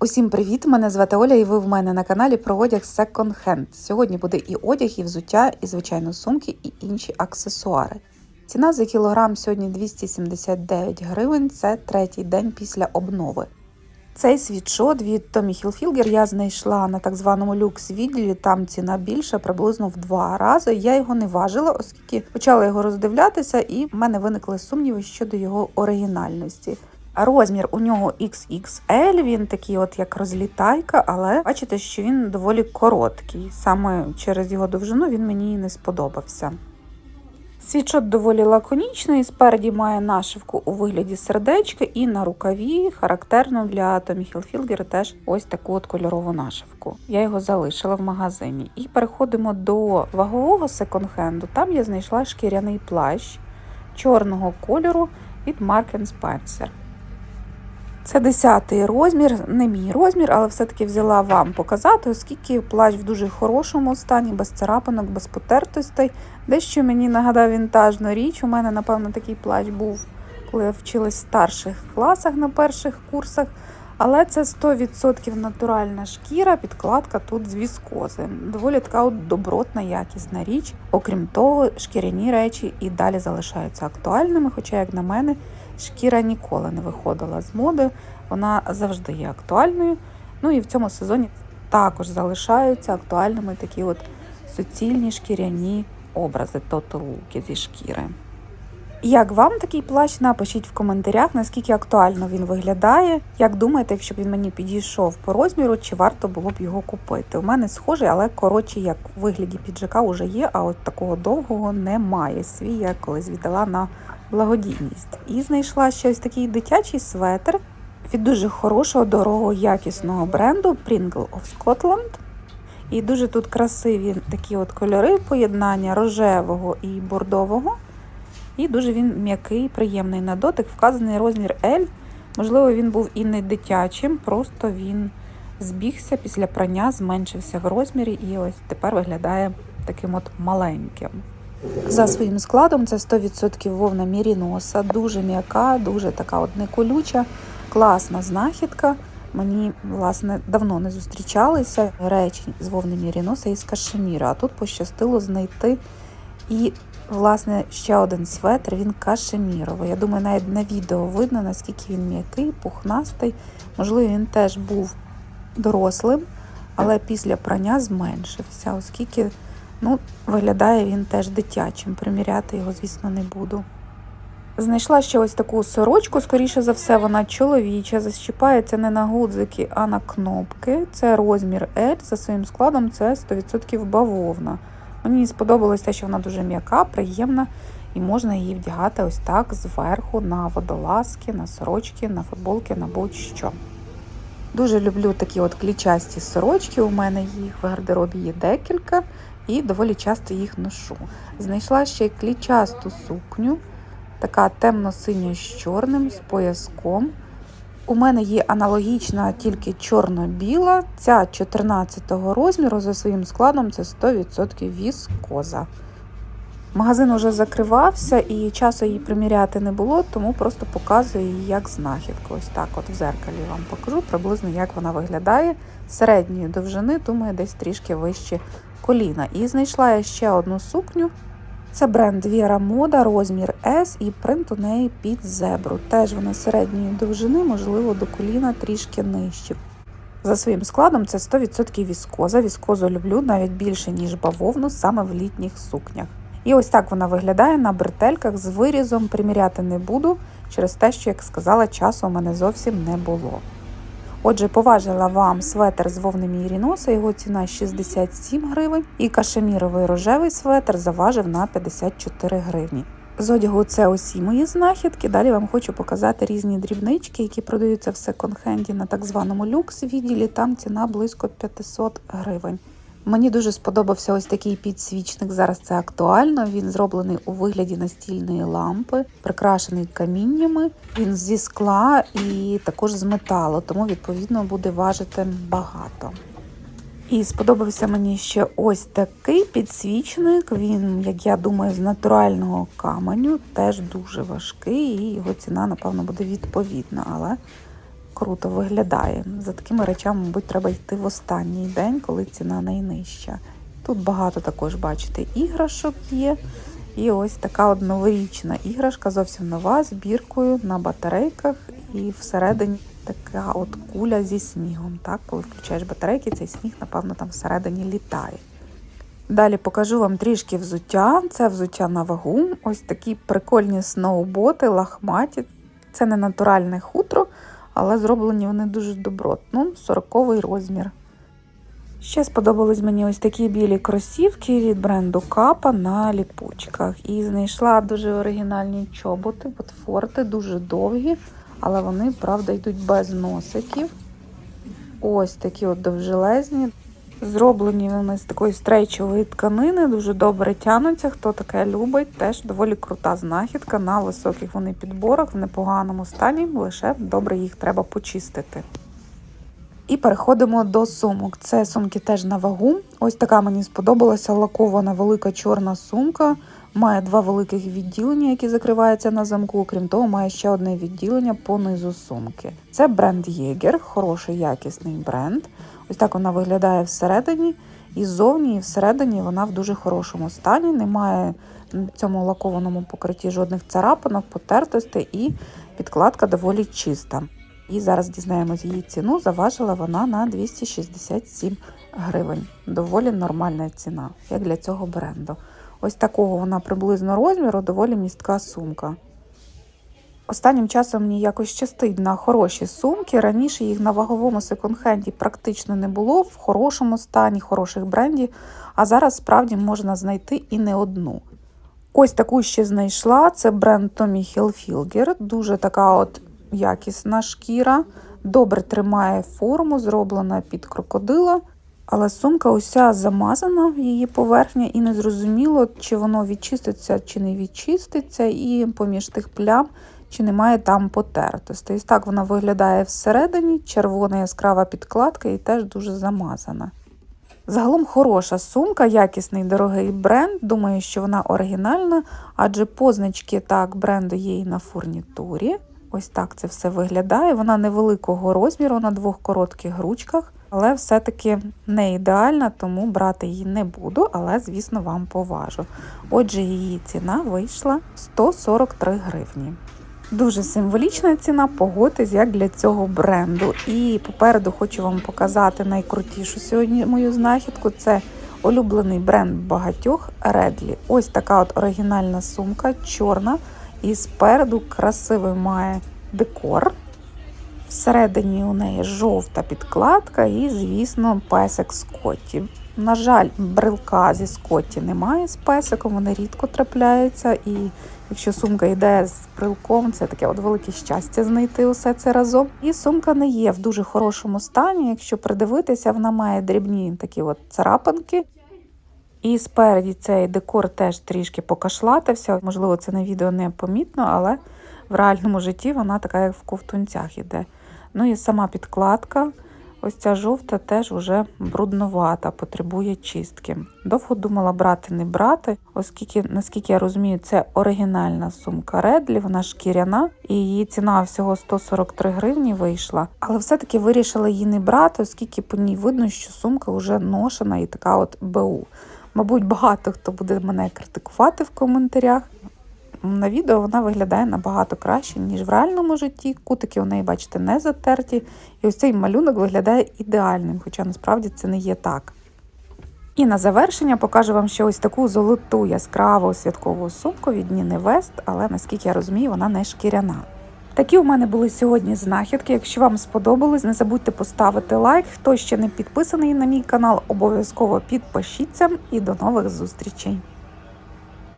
Усім привіт! Мене звати Оля, і ви в мене на каналі про одяг Second Hand. Сьогодні буде і одяг, і взуття, і звичайно сумки, і інші аксесуари. Ціна за кілограм сьогодні 279 гривень. Це третій день після обнови. Цей світшот від Tommy Hilfiger я знайшла на так званому люкс відділі. Там ціна більша, приблизно в два рази. Я його не важила, оскільки почала його роздивлятися, і в мене виникли сумніви щодо його оригінальності. Розмір у нього XXL, він такий, от як розлітайка, але бачите, що він доволі короткий. Саме через його довжину він мені не сподобався. Світшот доволі лаконічний, спереді має нашивку у вигляді сердечка, і на рукаві характерно для Tommy Hilfiger теж ось таку от кольорову нашивку. Я його залишила в магазині. І переходимо до вагового секонд-хенду. Там я знайшла шкіряний плащ чорного кольору від Mark Spencer. Це 10 розмір, не мій розмір, але все-таки взяла вам показати, оскільки плащ в дуже хорошому стані, без царапинок, без потертостей. Дещо мені нагадав вінтажну річ. У мене, напевно, такий плащ був, коли я вчилась в старших класах на перших курсах. Але це 100% натуральна шкіра, підкладка тут з віскози. Доволі така от добротна, якісна річ. Окрім того, шкіряні речі і далі залишаються актуальними, хоча, як на мене, шкіра ніколи не виходила з моди, вона завжди є актуальною. Ну і в цьому сезоні також залишаються актуальними такі от суцільні шкіряні образи, тоталуки зі шкіри. Як вам такий плащ? Напишіть в коментарях, наскільки актуально він виглядає. Як думаєте, якщо б він мені підійшов по розміру, чи варто було б його купити? У мене схожий, але коротший, як у вигляді піджака, вже є, а от такого довгого немає. Свій я колись віддала на благодійність. І знайшла щось такий дитячий светр від дуже хорошого, дорогого, якісного бренду Pringle of Scotland. І дуже тут красиві такі от кольори поєднання рожевого і бордового. І дуже він м'який, приємний на дотик. Вказаний розмір L. Можливо, він був і не дитячим, просто він збігся після прання, зменшився в розмірі і ось тепер виглядає таким от маленьким. За своїм складом це 100% вовна міріноса, дуже м'яка, дуже така от неколюча, класна знахідка. Мені, власне, давно не зустрічалися речі з вовни міріноса і з кашеміра, а тут пощастило знайти і, власне, ще один светр, він кашеміровий. Я думаю, навіть на відео видно, наскільки він м'який, пухнастий. Можливо, він теж був дорослим, але після прання зменшився, оскільки ну, виглядає він теж дитячим. Приміряти його, звісно, не буду. Знайшла ще ось таку сорочку, скоріше за все, вона чоловіча, защіпається не на гудзики, а на кнопки. Це розмір L, за своїм складом це 100% бавовна. Мені сподобалось те, що вона дуже м'яка, приємна, і можна її вдягати ось так зверху на водолазки, на сорочки, на футболки, на будь-що. Дуже люблю такі от клічасті сорочки. У мене їх в гардеробі є декілька, і доволі часто їх ношу. Знайшла ще й клічасту сукню, така темно-синя з чорним, з пояском. У мене є аналогічна, тільки чорно-біла. Ця 14 розміру за своїм складом це 100% віскоза. Магазин уже закривався і часу її приміряти не було, тому просто показую її як знахідку. Ось так от в зеркалі вам покажу приблизно, як вона виглядає. Середньої довжини, думаю, десь трішки вище коліна. І знайшла я ще одну сукню. Це бренд Vіра Мода, розмір S і принт у неї під зебру. Теж вона середньої довжини, можливо, до коліна трішки нижче. За своїм складом це 100% віскоза. Віскозу люблю навіть більше, ніж бавовну, саме в літніх сукнях. І ось так вона виглядає на бретельках з вирізом. Приміряти не буду через те, що, як сказала, часу у мене зовсім не було. Отже, поважила вам светр з вовни Міріноса, його ціна 67 гривень, і кашеміровий рожевий светр заважив на 54 гривні. З одягу це усі мої знахідки. Далі вам хочу показати різні дрібнички, які продаються в секонд-хенді на так званому люкс відділі. Там ціна близько 500 гривень. Мені дуже сподобався ось такий підсвічник. Зараз це актуально. Він зроблений у вигляді настільної лампи, прикрашений каміннями. Він зі скла і також з металу, тому відповідно буде важити багато. І сподобався мені ще ось такий підсвічник. Він, як я думаю, з натурального каменю, теж дуже важкий, і його ціна, напевно, буде відповідна. Але круто виглядає. За такими речами, мабуть, треба йти в останній день, коли ціна найнижча. Тут багато також, бачите, іграшок є. І ось така от новорічна іграшка, зовсім нова, з біркою на батарейках, і всередині така от куля зі снігом. Так, коли включаєш батарейки, цей сніг, напевно, там всередині літає. Далі покажу вам трішки взуття. Це взуття на вагу. Ось такі прикольні сноуботи, лахматі. Це не натуральне хутро, але зроблені вони дуже добротно, 40 розмір. Ще сподобались мені ось такі білі кросівки від бренду Капа на ліпучках. І знайшла дуже оригінальні чоботи, ботфорти, дуже довгі, але вони, правда, йдуть без носиків. Ось такі от довжелезні. Зроблені вони з такої стрейчової тканини, дуже добре тянуться. Хто таке любить, теж доволі крута знахідка. На високих вони підборах, в непоганому стані, лише добре їх треба почистити. І переходимо до сумок. Це сумки теж на вагу. Ось така мені сподобалася лакована велика чорна сумка. Має два великих відділення, які закриваються на замку. Крім того, має ще одне відділення по низу сумки. Це бренд Єгер, хороший якісний бренд. Ось так вона виглядає всередині. І ззовні, і всередині вона в дуже хорошому стані. Немає на цьому лакованому покритті жодних царапинок, потертостей, і підкладка доволі чиста. І зараз дізнаємось її ціну. Заважила вона на 267 гривень. Доволі нормальна ціна, як для цього бренду. Ось такого вона приблизно розміру, доволі містка сумка. Останнім часом мені якось щастить на хороші сумки. Раніше їх на ваговому секонд-хенді практично не було в хорошому стані, хороших брендів, а зараз справді можна знайти і не одну. Ось таку ще знайшла. Це бренд Tommy Hilfiger. Дуже така от якісна шкіра, добре тримає форму, зроблена під крокодила. Але сумка уся замазана, її поверхня, і незрозуміло, чи воно відчиститься, чи не відчиститься, і поміж тих плям, чи немає там потертостей. Ось так вона виглядає всередині, червона яскрава підкладка і теж дуже замазана. Загалом хороша сумка, якісний дорогий бренд. Думаю, що вона оригінальна, адже позначки так бренду є і на фурнітурі. Ось так це все виглядає. Вона невеликого розміру на двох коротких ручках, але все-таки не ідеальна, тому брати її не буду, але, звісно, вам поважу. Отже, її ціна вийшла 143 гривні. Дуже символічна ціна, погодьтесь, як для цього бренду. І попереду хочу вам показати найкрутішу сьогодні мою знахідку. Це улюблений бренд багатьох Редлі. Ось така от оригінальна сумка, чорна. І спереду красивий має декор. Всередині у неї жовта підкладка і, звісно, песик Скотті. На жаль, брелка зі Скотті немає з песиком, вони рідко трапляються. І якщо сумка йде з брелком, це таке от велике щастя знайти усе це разом. І сумка не є в дуже хорошому стані. Якщо придивитися, вона має дрібні такі от царапинки. І спереді цей декор теж трішки покашлатився. Можливо, це на відео не помітно, але в реальному житті вона така, як в ковтунцях іде. Ну і сама підкладка, ось ця жовта, теж вже брудновата, потребує чистки. Довго думала брати, не брати, оскільки, наскільки я розумію, це оригінальна сумка Редлі, вона шкіряна, і її ціна всього 143 гривні вийшла. Але все-таки вирішила її не брати, оскільки по ній видно, що сумка вже ношена і така от БУ. Мабуть, багато хто буде мене критикувати в коментарях. На відео вона виглядає набагато краще, ніж в реальному житті. Кутики у неї, бачите, не затерті. І ось цей малюнок виглядає ідеальним, хоча насправді це не є так. І на завершення покажу вам ще ось таку золоту яскраву святкову сумку від Ніни Вест, але наскільки я розумію, вона не шкіряна. Такі у мене були сьогодні знахідки. Якщо вам сподобалось, не забудьте поставити лайк. Хто ще не підписаний на мій канал, обов'язково підпишіться і до нових зустрічей.